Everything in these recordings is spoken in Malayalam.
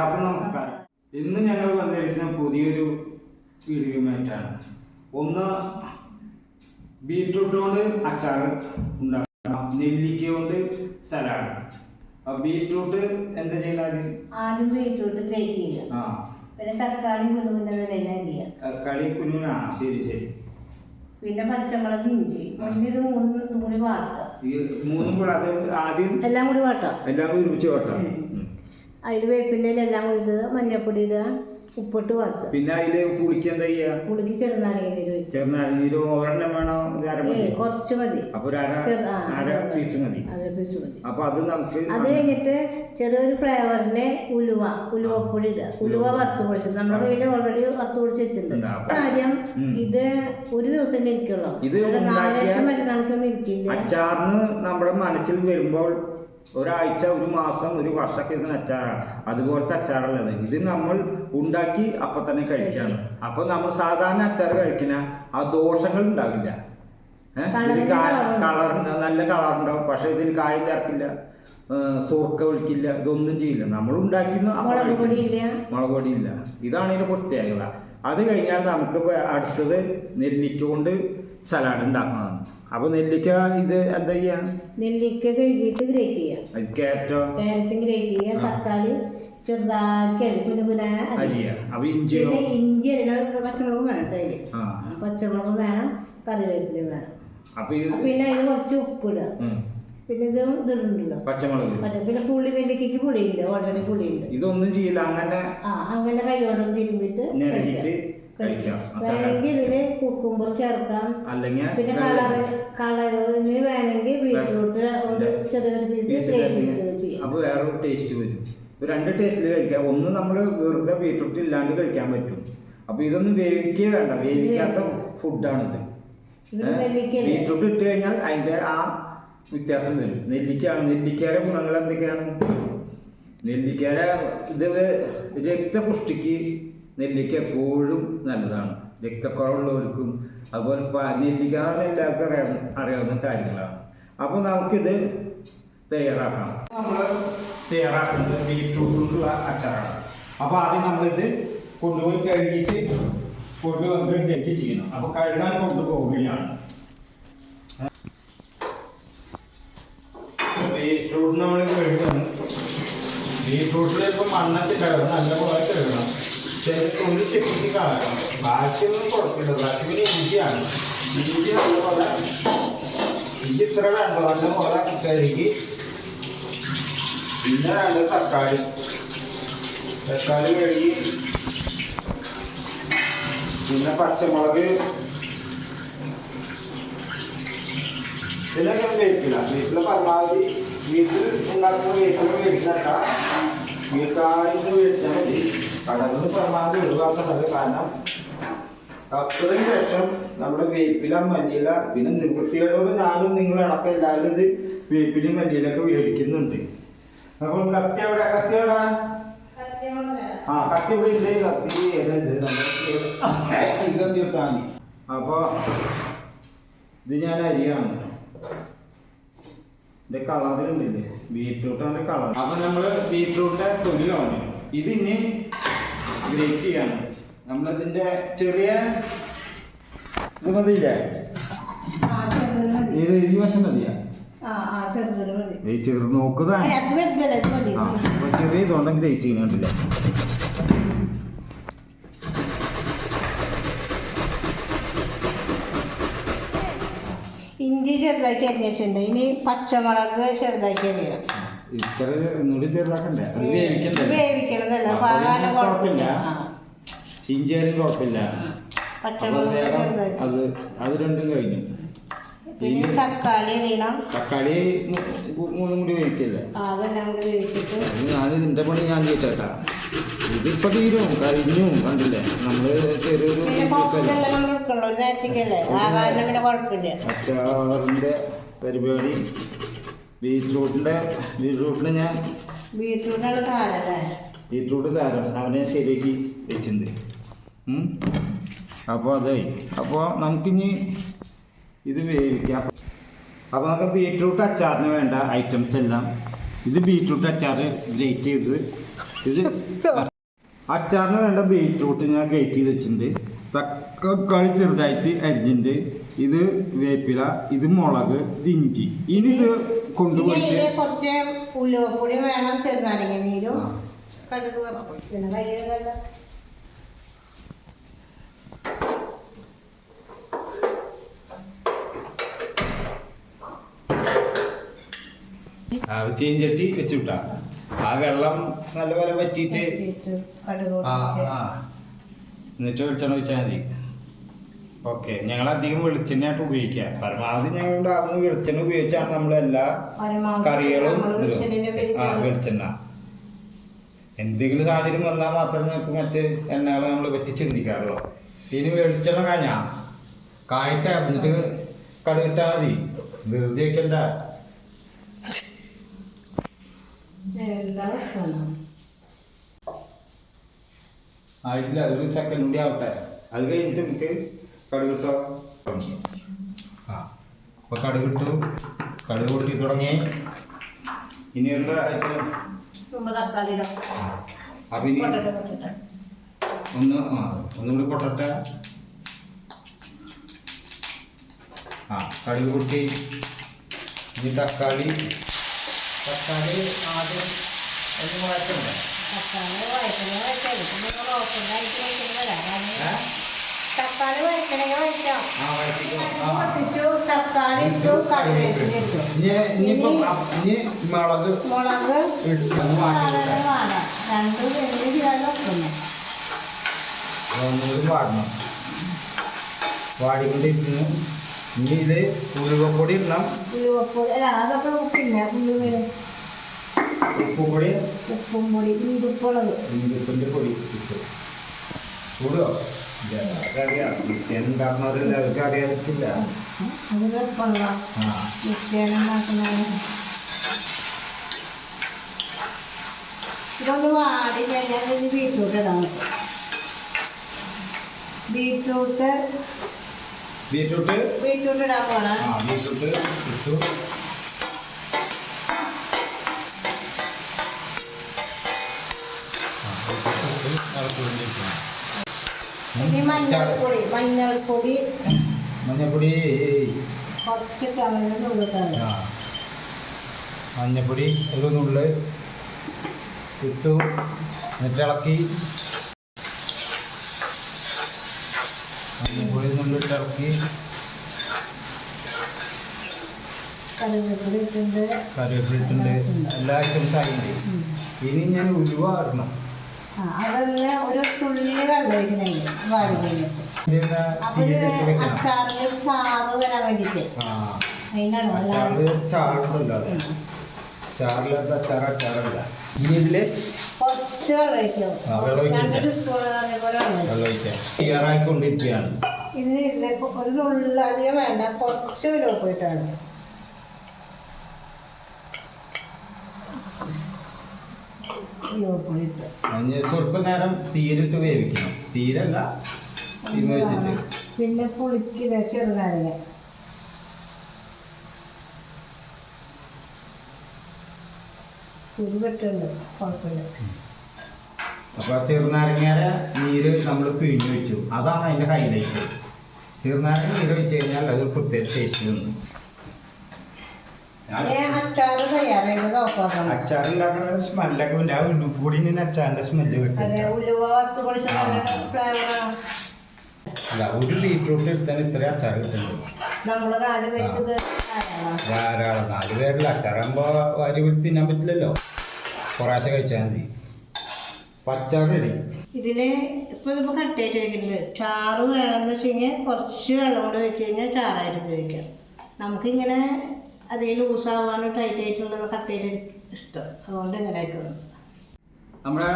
എല്ലാവർക്കും നമസ്കാരം. ഇന്ന് ഞങ്ങൾ വന്നിരിക്കുന്ന പുതിയൊരു വീഡിയോയുമായിട്ടാണ്. ഒന്ന് ബീട്രൂട്ട് കൊണ്ട് അച്ചാർ ഉണ്ടാക്കാം നെല്ലിക്ക കൊണ്ട് സലാഡ് ബീട്രൂട്ട് എന്താ ചെയ്യുന്നത് ആദ്യം? ബീറ്റ്റൂട്ട് ഗ്രേറ്റ് ചെയ്യുക. ആ. പിന്നെ തക്കാളി കുനുകുന്നെല്ലാം തക്കാളി കളി കുഞ്ഞുനാ ശരി ശരി. പിന്നെ പച്ചമുളക് ഇഞ്ചി. മുന്നിൽ ഇത് മൂന്ന് കൂടി വാട്ടുക. മൂന്നും കൂടെ അത് ആദ്യം എല്ലാം കൂടി വാട്ടുക. എല്ലാം കൂടി ഒരുമിച്ച് വെട്ടാം. അതിൽ വേപ്പിന്റെ ഉഴുത് മഞ്ഞപ്പൊടി ഇടുക ഉപ്പിട്ട് വാട്ടുക പിന്നെ അതിൽ പുളിക്ക് എന്താ ചെയ്യാ? പുളിക്ക് ചെറുനാരങ്ങ ഒഴിക്കുക ഒഴിച്ച് ചെറുനാരങ്ങ ഒരെണ്ണം വേണോ? ഇത് അര മതി. ഏയ് കുറച്ച് മതി. അപ്പൊ ഒരു അര ചെറു- ആ, അര അതെ. പീസ് മതി. അര പീസ് മതി. അപ്പൊ അത് നമുക്ക് അത് കഴിഞ്ഞിട്ട് ചെറിയൊരു ഫ്ലേവറിന് ഉലുവ ഉലുവപ്പൊടി ഇടുക. ഉലുവ വറുത്ത് പൊടിച്ചത് നമ്മുടെ കയ്യിൽ ഓൾറെഡി വറുത്ത് പൊടിച്ച് വെച്ചിട്ടുണ്ട്. കാര്യം ഉം. ഇത് ഒരു ദിവസം ഇരിക്കുള്ളൂ. ഇത് ഉണ്ടാക്കിയ- നാളേക്കും മറ്റന്നാൾക്കൊന്നും ഇരിക്കില്ല. അച്ചാറിന് നമ്മുടെ മനസ്സിൽ വരുമ്പോൾ ഒരാഴ്ച ഒരു മാസം ഒരു വർഷമൊക്കെ ഇരുന്ന അച്ചാറാണ്. അതുപോലത്തെ അച്ചാറല്ലത്. ഇത് നമ്മൾ ഉണ്ടാക്കി അപ്പൊ തന്നെ കഴിക്കാണ് അപ്പൊ നമ്മൾ സാധാരണ അച്ചാർ കഴിക്കുന്ന ആ ദോഷങ്ങൾ ഉണ്ടാവില്ല. കളറിന് കളർ നല്ല കളർ ഉണ്ടാവും. പക്ഷെ ഇതിൽ കായം ചേർക്കില്ല. സോർക്ക ഒഴിക്കില്ല. ഇതൊന്നും ചെയ്യില്ല. നമ്മൾ ഉണ്ടാക്കുന്ന മുളക് ഇല്ല ഇതാണ് ഇതിന്റെ പ്രത്യേകത. അത് കഴിഞ്ഞാൽ നമുക്ക് അടുത്തത് നെല്ലിക്ക കൊണ്ട് സലാഡ് ഉണ്ടാക്കുന്നതാണ് അപ്പൊ നെല്ലിക്ക ഇത് എന്താ ചെയ്യാ? നെല്ലിക്ക കഴുകിയിട്ട് ഗ്രേറ്റ് ചെയ്യാം. ക്യാരറ്റോ? ക്യാരറ്റ് ഗ്രേറ്റ് ചെയ്യാം തക്കാളി ചെറുതാക്കി കുഞ്ഞു കുന അരിയ. പിന്നെ ഇഞ്ചി അരിയണ പച്ചമുളക് വേണം അതിൽ. പച്ചമുളക് വേണം കറിവേപ്പില വേണം. പിന്നെ അതിന് കുറച്ച് ഉപ്പിടുക. പിന്നെ ഇത് ഇതിടുണ്ടല്ലോ. പച്ചമുളക്. പിന്നെ പുളി നെല്ലിക്കയ്ക്ക് പുളിയില്ല? ഓൾറെഡി പുളിയുണ്ട്. ഇതൊന്നും ചെയ്യില്ല അങ്ങനെ ആ അങ്ങനെ കൈയോടൊന്ന് തിരുമ്പിട്ട് വേണമെങ്കിൽ ഇതിൽ കുക്കുമ്പർ ചേർക്കാം. അല്ലെങ്കിൽ പിന്നെ കളർ കളറിന് വേണമെങ്കിൽ ബീറ്റ്റൂട്ട് ഒരു ചെറിയൊരു പീസ് അപ്പൊ വേറെ ഒരു ടേസ്റ്റ് വരും രണ്ട് ടേസ്റ്റിൽ കഴിക്കാം. ഒന്ന് നമ്മൾ വെറുതെ ബീറ്റ്റൂട്ട് ഇല്ലാണ്ട് കഴിക്കാൻ പറ്റും. അപ്പൊ ഇതൊന്നും വേവിക്കേ വേണ്ട. വേവിക്കാത്ത ഫുഡാണിത് ബീട്രൂട്ട് ഇട്ട് കഴിഞ്ഞാൽ അതിന്റെ ആ വ്യത്യാസം വരും. നെല്ലിക്കയാണ്. നെല്ലിക്കയുടെ ഗുണങ്ങൾ എന്തൊക്കെയാണ്? നെല്ലിക്കയുടെ ഇത് രക്തപുഷ്ടിക്ക് നെല്ലിക്ക എപ്പോഴും നല്ലതാണ്. രക്തക്കുറവുള്ളവർക്കും അതുപോലെ നെല്ലിക്ക എല്ലാവർക്കും അറിയാവുന്ന അറിയാവുന്ന കാര്യങ്ങളാണ്. അപ്പോൾ നമുക്കിത് തയ്യാറാക്കണം നമ്മൾ തയ്യാറാക്കുന്നത് ബീറ്റ്റൂട്ടുള്ള അച്ചാറാണ്. അപ്പോൾ ആദ്യം നമ്മളിത് കൊണ്ടുപോയി കഴുകിയിട്ട് കൊണ്ടുവന്ന് തെറ്റ് ചെയ്യണം. അപ്പോൾ കഴുകാൻ കൊണ്ടുപോവുകയാണ് ബീറ്റ്റൂട്ട് നമ്മൾ കഴുകണം. ബീറ്റ്റൂട്ടിൽ ഇപ്പൊ മണ്ണൊക്കെ കഴുകണം നല്ല പോലെ കഴുകണം. ചില തൊഴിൽ ചെക്കിക്ക് കളയണം ബാക്കിയൊന്നും കുഴപ്പമില്ല ബാക്കി പിന്നെ ഇഞ്ചിയാണ് ഇഞ്ചി നല്ലപോലെ ഇഞ്ചി ഇത്ര വേണ്ട നല്ല പോലെ കഴുകി പിന്നെ വേണ്ട തക്കാളി തക്കാളി കഴുകി പിന്നെ പച്ചമുളക് ഇതിനൊക്കെ വേവിക്കില്ല വീട്ടിൽ പരമാവധി വീട്ടിൽ ഉണ്ടാക്കുന്ന വീട്ടിൽ വേവിക്കണ്ട വീട്ടായിട്ട് വേവിച്ചാൽ മതി കടകളിൽ പരമാവധി പരമാവധി ഒഴിവാക്കുന്നത് കാരണം അത്രയും ശേഷം നമ്മുടെ വേപ്പില മല്ലിയില പിന്നെ നിവൃത്തികളോട് ഞാനും നിങ്ങളും അടക്കം എല്ലാവരും ഇത് വേപ്പിലും മല്ലിയിലൊക്കെ വിഹരിക്കുന്നുണ്ട്. അപ്പോൾ കത്തി എവിടെ? കത്തി എവിടെ? ആ കത്തി ഇവിടെ കത്തി ഏതുണ്ട് നമ്മുടെ കത്തി എടുത്താൽ മതി ഇത് ഞാൻ അരിയാണ്. ഇതിന്റെ കളറിലുണ്ടല്ലേ? ബീറ്റ്റൂട്ടാണ് കളർ. അപ്പൊ നമ്മൾ ബീറ്റ്റൂട്ടിന്റെ തൊലി കളഞ്ഞു. ഇത് ഇനി ഗ്രേറ്റ് ചെയ്യാണ് നമ്മളതിന്റെ ചെറിയ ഇത് മതിയില്ലേ ഏത് ഇത് ഈ വശം മതിയാ? ഈ ചെറു ചെറിയ ഗ്രേറ്റ് ചെയ്യുന്നുണ്ടല്ലേ ഇഞ്ചി ചെറുതാക്കി അരിഞ്ഞിട്ടുണ്ട്. ഇനി പച്ചമുളക് ചെറുതാക്കി അരിയണം. ഇത്ര ഒന്നുകൂടി ചെറുതാക്കണ്ടേ? അത് വേവിക്കണ്ടേ? വേവിക്കണതല്ല? പാകാല കുഴപ്പമില്ല. കുഴപ്പമില്ല. ആ. ഇഞ്ചിയാലും കുഴപ്പമില്ല. അപ്പൊ പച്ചമുളക് വേഗം ചെറുതാക്കി അത് അത് രണ്ടും കഴിഞ്ഞു. പിന്നെ തക്കാളി തക്കാളി മൂ- മൂ- മൂന്നും കൂടി വേവിക്കല്ലേ? ആ, അതെല്ലാം കൂടി വേവിച്ചിട്ട്. അത് ഞാൻ ഇതിന്റെ പണി ഞാൻ ചെയ്തേട്ടാ. ഇതിപ്പോ തീരും കഴിഞ്ഞു കണ്ടില്ലേ? നമ്മൾ ചെറിയൊരു പിന്നെ പോപ്പിലെല്ലാം നമ്മൾ എടുക്കണല്ലോ ഒരു നേരത്തേക്കല്ലേ ആകാശം പിന്നെ കുഴപ്പമില്ല. അച്ചാറിന്റെ പരിപാടി. ബീറ്റ്റൂട്ടിന്റെ ബീറ്റ്റൂട്ടിന് ഞാൻ ബീറ്റ്റൂട്ടാണ് താരല്ലേ ബീറ്റ്റൂട്ട് താരം. അവനെ ശരിയാക്കി വെച്ചിട്ടുണ്ട്. ഉം. അപ്പോൾ അതെ. അപ്പോൾ നമുക്കിനി ഇത് വേവിക്കാം. അപ്പോൾ നമുക്ക് ബീറ്റ്റൂട്ട് അച്ചാറിന് വേണ്ട ഐറ്റംസ് എല്ലാം. ഇത് ബീറ്റ്റൂട്ട് അച്ചാർ ഗ്രേറ്റ് ചെയ്ത് ഇത് അച്ചാറിന് വേണ്ട ബീറ്റ്റൂട്ട് ഞാൻ ഗ്രേറ്റ് ചെയ്ത് വെച്ചിട്ടുണ്ട്. തക്കാളി ചെറുതായിട്ട് അരിഞ്ഞിട്ടുണ്ട്. ഇത് വേപ്പില ഇത് മുളക് ഇത് ഇഞ്ചി. ഇനി ഇത് കൊണ്ടുപോയിട്ട് കുറച്ച് ഉലുവപ്പൊടി വേണം ചെറുനാരങ്ങ നീരും. ആ. കടുക്. പിന്നെ കയ്യിലെല്ലാം അത് ചീഞ്ചട്ടി വെച്ചുവിട്ടാ. ആ വെള്ളം നല്ലപോലെ ആ ആ. എന്നിട്ട് വെളിച്ചെണ്ണ വെച്ചാൽ മതി. ഓക്കെ ഞങ്ങൾ അധികം വെളിച്ചെണ്ണയായിട്ട് ഉപയോഗിക്കുക പരമാവധി ഞങ്ങൾ ഉണ്ടാകുന്ന വെളിച്ചെണ്ണ ഉപയോഗിച്ചാണ് നമ്മൾ എല്ലാ കറികളും. ആ വെളിച്ചെണ്ണ. എന്തെങ്കിലും സാഹചര്യം വന്നാൽ മാത്രമേ നമുക്ക് മറ്റ് എണ്ണകളെ നമ്മൾ പറ്റി ചിന്തിക്കാറുള്ളൂ. ഇനി വെളിച്ചെണ്ണ കാഞ്ഞാ? കായിട്ട് എന്നിട്ട് കടുകിട്ടാ മതി. വെറുതെ വെക്കണ്ട. ആയിട്ടില്ല ഒരു സെക്കൻഡ് കൂടി ആവട്ടെ. അത് കഴിഞ്ഞിട്ട് നമുക്ക് കടുകിട്ടോ ആ അപ്പോൾ കടുകിട്ടു കടുക് പൊട്ടി തുടങ്ങി. ഇനിയുള്ള ഐറ്റം അപ്പം ഇനി ഒന്ന് ആ ഒന്നുകൂടി പൊട്ടട്ടെ. ആ കടുക് പൊട്ടി. ഇനി തക്കാളി. തക്കാളി ആദ്യം ഒന്ന് മാറ്റണ്ടേ തക്കാളി വഴക്കണേ വഴക്കാം തക്കാളി വഴറ്റിക്കോ ആ പൊട്ടിച്ചു തക്കാളി ഇട്ടു കറിവേപ്പില ഇട്ടു. മുളക് മുളക് മാറ്റി രണ്ട് വെള്ളി ചെയ്യാൻ വെക്കുന്നു വാടണം. വാടിക്കൊണ്ടിരിക്കുന്നു. ഇനി ഇത് ഉലുവപ്പൊടി ഇടണം. ഉലുവപ്പൊടി അതൊക്കെ പിന്നെ ഉപ്പും പൊടി ഉപ്പും പൊടി ഇഞ്ചുപ്പുളക് ഇഞ്ചിപ്പിന്റെ പൊടി ഇട്ടു കൂടുമോ ഇതൊന്ന് വാടി കഴിഞ്ഞാൽ ഇതിന് ബീറ്റ്റൂട്ട്? ഇടാൻ ബീറ്റ്റൂട്ട് ബീറ്റ്റൂട്ട് ബീറ്റ്റൂട്ട്. ഇടാൻ പോണ ബീറ്റ്റൂട്ട്. ഇട്ടു ഇട്ട് ഇളക്കിക്കൊണ്ടിരിക്കണം. ഇനി മഞ്ഞൾപ്പൊടി മഞ്ഞൾപ്പൊടി. മഞ്ഞപ്പൊടി കുറച്ച് നുള്ള് ഇട്ടു. എന്നിട്ട് ഇളക്കി. മഞ്ഞപ്പൊടി നുള്ളിട്ട് ഇളക്കി. കറിവേപ്പിലിട്ടുണ്ട് എല്ലാ ഐറ്റംസ് ആയിട്ടുണ്ട്. ഇനി ഞാൻ ആ അതന്നെ ഒരു തുള്ളി വെള്ളം ഒഴിക്കുന്നുണ്ട്. കഴിഞ്ഞിട്ട്. അപ്പൊ വെക്കണം. അച്ചാറിന് ചാറ് വരാൻ അതിനാണോ ചാറില്ലാത്ത അച്ചാറല്ല. ഇനി ഇതിൽ കുറച്ച് വെള്ളം ഒഴിക്കും സ്പൂൺ അതേപോലെ വെള്ളം ഒഴിക്കും. ഇതിന് ഇതിലേക്ക് ഒരു നുള്ളധികം വേണ്ട. കുറച്ച് ഉലുവ പോയിട്ടാണ് ഉലുവപ്പൊടി ഇട്ട് അതിന് സ്വല്പം നേരം തീരിട്ട് വേവിക്കണം. തീരല്ല തീമ വെച്ചിട്ട്. പിന്നെ പുളിക്കുക ചെറുനാരങ്ങ? കുരു വെട്ടുണ്ട് കുഴപ്പമില്ല. അപ്പോൾ ചെറുനാരങ്ങയുടെ നീര് നമ്മൾ പിഴിഞ്ഞ് വെച്ചു. അതാണ് അതിന്റെ ഹൈലൈറ്റ് ചെറുനാരങ്ങ നീര് വെച്ച് കഴിഞ്ഞാൽ അത് പ്രത്യേക ടേസ്റ്റ് വന്നു. അച്ചാർ ഉണ്ടാക്കുന്ന സ്മെല്ലൊക്കെ ഉണ്ട്. ആ ഉള്ളിപ്പൊടി അച്ചാറിന്റെ സ്മെല്ല് അല്ല ഒരു ബീറ്റ്റൂട്ട് എടുത്താൽ ഇത്ര അച്ചാർ ഇത് ധാരാളം. നാല് പേരില്ല? അച്ചാറാകുമ്പോ വാരി വിട്ട് തിന്നാൻ പറ്റില്ലല്ലോ. കുറേശ്ശെ കഴിച്ചാൽ മതി. പച്ചാർ റെഡി ഇതിൽ ഇപ്പൊ ഇപ്പൊ കട്ടയായിട്ട് വെക്കുന്നത് ചാറ് വേണമെന്ന് വെച്ച് കഴിഞ്ഞാൽ കുറച്ച് വെള്ളം കൂടെ വെച്ച് കഴിഞ്ഞാൽ ചാറായിട്ട് ഉപയോഗിക്കാം. നമുക്കിങ്ങനെ അധികം ആവാനും ടൈറ്റ് ആയിട്ടുള്ളത് കട്ടയിൽ ഇഷ്ടം. അതുകൊണ്ട് ഇങ്ങനെ ആയിക്കോളും. നമ്മുടെ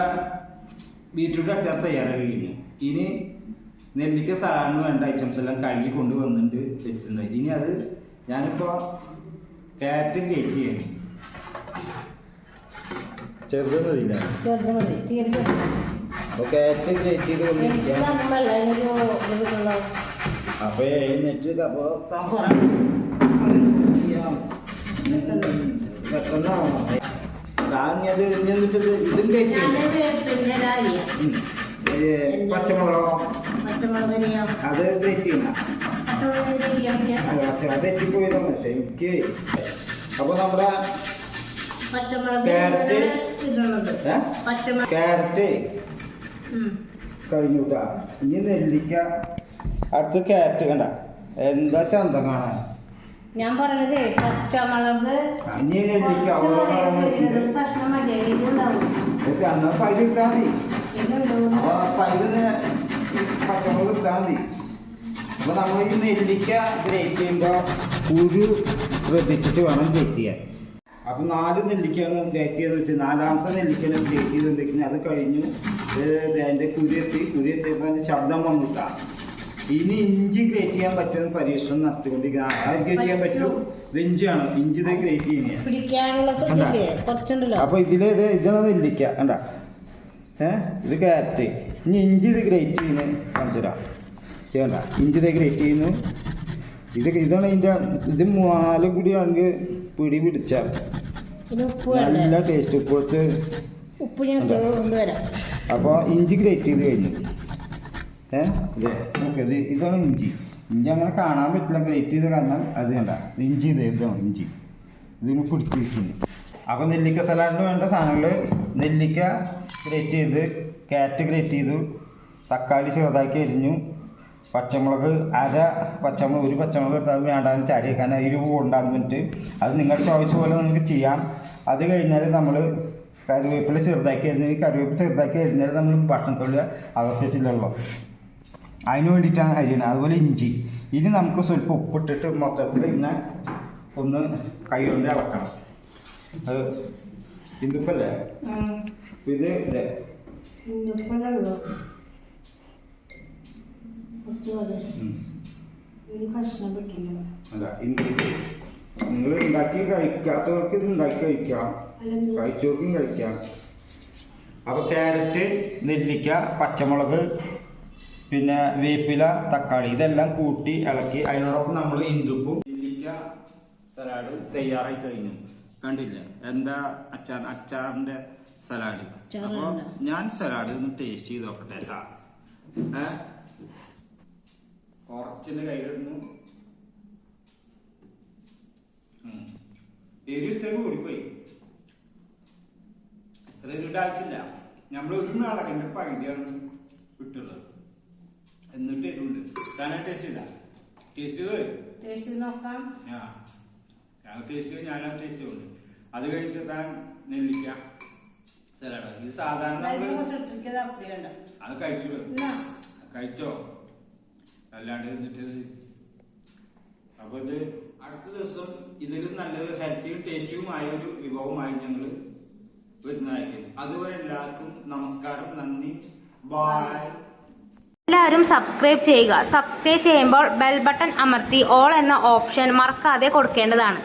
ബീറ്റ്റൂട്ട് അച്ചാർ തയ്യാറായി കഴിഞ്ഞു ഇനി നെല്ലിക്ക സാധാരണ വേണ്ട ഐറ്റംസ് എല്ലാം കഴുകി കൊണ്ടുവന്നിട്ട് വെച്ചിട്ടുണ്ട്. ഇനി അത് ഞാനിപ്പോൾ ക്യാരറ്റ് കേക്ക് ചെയ്യണം. ചെറുത് മതി ചെറുത്. അപ്പോൾ ചെയ്ത് എഴുന്നേറ്റ് അപ്പോൾ അത് എന്നിട്ട് ഇതും കയറ്റി പച്ചമുളകോ അത് പച്ചമുളക് പക്ഷെ എനിക്ക് അപ്പൊ നമ്മുടെ ക്യാരറ്റ്. ക്യാരറ്റ് കഴിഞ്ഞു ഇനി നെല്ലിക്ക അടുത്ത് ക്യാരറ്റ് കണ്ട എന്താ ചന്തം കാണാൻ ഞാൻ പറഞ്ഞത് പച്ചമുളക് ഇനി നെല്ലിക്ക കുറച്ച് ഓരോ വരെ ഇടുന്നത് കഷ്ണം മതി ഇതുണ്ടാവും. അന്നാ പൈസ ഇട്ടാൽ മതി. ഇതുണ്ടാവും അപ്പൊ പച്ചമുളക് ഇട്ടാൽ മതി. അപ്പൊ നമ്മൾ ഈ നെല്ലിക്ക ഗ്രേറ്റ് ചെയ്യുമ്പോൾ കുരു ശ്രദ്ധിച്ചിട്ട് വേണം ഗ്രേറ്റ് ചെയ്യാൻ. അപ്പൊ നാല് നെല്ലിക്കാണ് ഗ്രേറ്റ് ചെയ്ത് വെച്ചാൽ നാലാമത്തെ നെല്ലിക്കനെ ഗ്രേറ്റ് ചെയ്തിട്ടുണ്ടെങ്കിൽ അത് കഴിഞ്ഞു ഇത് അതിന്റെ കുരു എത്തി. കുരു എത്തിയപ്പോൾ ശബ്ദം വന്നിട്ടാ. ഇനി ഇഞ്ചി ഗ്രേറ്റ് ചെയ്യാൻ പറ്റുന്ന പരീക്ഷണം നടത്തിക്കൊണ്ടിരിക്കുക അത് ഗ്രേറ്റ് ചെയ്യാൻ പറ്റും? ഇത് ഇഞ്ചിയാണ് ഇഞ്ചി ഇത് ഗ്രേറ്റ് ചെയ്യുന്നത് അപ്പൊ ഇതിൽ ഇത് ഇതാണ് ഇല്ലിക്ക. കണ്ട? ഏ? ഇത് ക്യാരറ്റ് ഇനി ഇഞ്ചി ഇത് ഗ്രേറ്റ് ചെയ്യുന്നത് കാണിച്ചുതരാം ചെയ്യണ്ട ഇഞ്ചി ഇത് ഗ്രേറ്റ് ചെയ്യുന്നു. ഇത് ഇതാണ് ഇതിന്റെ ഇത് നാലും കൂടി ആണെങ്കിൽ പിടി പിടിച്ചാൽ. വേണ്ടേ? നല്ല ടേസ്റ്റ് ഇപ്പോഴത്തെ ഉപ്പ് ഞാൻ എന്താ? കൊണ്ടുവരാം. അപ്പോൾ ഇഞ്ചി ഗ്രേറ്റ് ചെയ്ത് കഴിഞ്ഞു. ഏ? ഇത് ഇതാണ് ഇഞ്ചി. ഇഞ്ചി അങ്ങനെ കാണാൻ പറ്റില്ല ഗ്രേറ്റ് ചെയ്ത കാരണം അത് ഇത് ഇഞ്ചി ഇത് ഇതാണ് ഇഞ്ചി. ഇത് പിടിച്ചിരിക്കുന്നു അപ്പോൾ നെല്ലിക്ക സലാഡിന് വേണ്ട സാധനങ്ങൾ നെല്ലിക്ക ഗ്രേറ്റ് ചെയ്ത് കാറ്റ് ഗ്രേറ്റ് ചെയ്തു തക്കാളി ചെറുതാക്കി അരിഞ്ഞു പച്ചമുളക് അര പച്ചമുളക് ഒരു പച്ചമുളക് എടുത്താൽ വേണ്ടാന്ന് ചാരി കാരണം എരിവ് കൊണ്ടാന്ന് പറഞ്ഞിട്ട് അത് നിങ്ങളുടെ ചോയ്സ് പോലെ നിങ്ങൾക്ക് ചെയ്യാം. അത് കഴിഞ്ഞാൽ നമ്മൾ കറിവേപ്പില ചെറുതാക്കി അരിഞ്ഞ് കറിവേപ്പില ചെറുതാക്കി അരിഞ്ഞാൽ നമ്മൾ ഭക്ഷണത്തുള്ള അകത്തിച്ചില്ലല്ലോ അതിന് വേണ്ടിയിട്ടാണ് അരിയണത്. അതുപോലെ ഇഞ്ചി. ഇനി നമുക്ക് സ്വല്പം ഉപ്പിട്ടിട്ട് മൊത്തത്തിൽ ഇങ്ങനെ ഒന്ന് കൈ കൊണ്ട് ഇളക്കണം. അത് ഇന്ദുപ്പല്ലേ? ഇത് അല്ല നിങ്ങൾ ഉണ്ടാക്കി കഴിക്കാത്തവർക്ക് ഇത് ഉണ്ടാക്കി കഴിക്കാം. കഴിച്ചവർക്കും കഴിക്കാം. അപ്പോൾ ക്യാരറ്റ് നെല്ലിക്ക പച്ചമുളക് പിന്നെ വേപ്പില തക്കാളി ഇതെല്ലാം കൂട്ടി ഇളക്കി. അതിനോടൊപ്പം നമ്മൾ ഇന്ദുപ്പും നെല്ലിക്ക സലാഡ് തയ്യാറായി കഴിഞ്ഞു. കണ്ടില്ലേ? എന്താ അച്ചാർ അച്ചാറിന്റെ സലാഡ്? അപ്പൊ അപ്പോൾ ഞാൻ സലാഡ് ഒന്ന് ടേസ്റ്റ് ചെയ്ത് നോക്കട്ടെ കേട്ടാ ഏ? കുറച്ചിന്റെ കയ്യിലിടുന്നു. എരി ഇത്ര കൂടിപ്പോയി. ഇത്ര എരിയുടെ ആവശ്യമില്ല നമ്മൾ ഒരു നാളെ പകുതിയാണ് വിട്ടുള്ളത് എന്നിട്ട് എരിവുണ്ട് താനാ ടേസ്റ്റ് ചെയ്ത ടേസ്റ്റ് ചെയ്ത് ടേസ്റ്റ് നോക്കാം. ആ. ഞാൻ ടേസ്റ്റ് ചെയ്ത് ഞാനാ ടേസ്റ്റ് ചെയ്യുന്നുണ്ട് അത് കഴിഞ്ഞിട്ട് താൻ നെല്ലിക്ക സലാഡ് ഇത് സാധാരണ അത് കഴിച്ചു കഴിച്ചോ? അല്ലാണ്ട് എന്നിട്ട് അപ്പൊ ഇത് അടുത്ത ദിവസം ഇതിലും നല്ലൊരു ഹെൽത്തിയും ടേസ്റ്റിയുമായ ഒരു വിഭവമായി ഞങ്ങൾ വരുന്നതായിരിക്കും. അതുവരെ എല്ലാവർക്കും നമസ്കാരം. നന്ദി. ബായ് എല്ലാവരും സബ്സ്ക്രൈബ് ചെയ്യുക. സബ്സ്ക്രൈബ് ചെയ്യുമ്പോൾ ബെൽ ബട്ടൺ അമർത്തി ഓൾ എന്ന ഓപ്ഷൻ മറക്കാതെ കൊടുക്കേണ്ടതാണ്.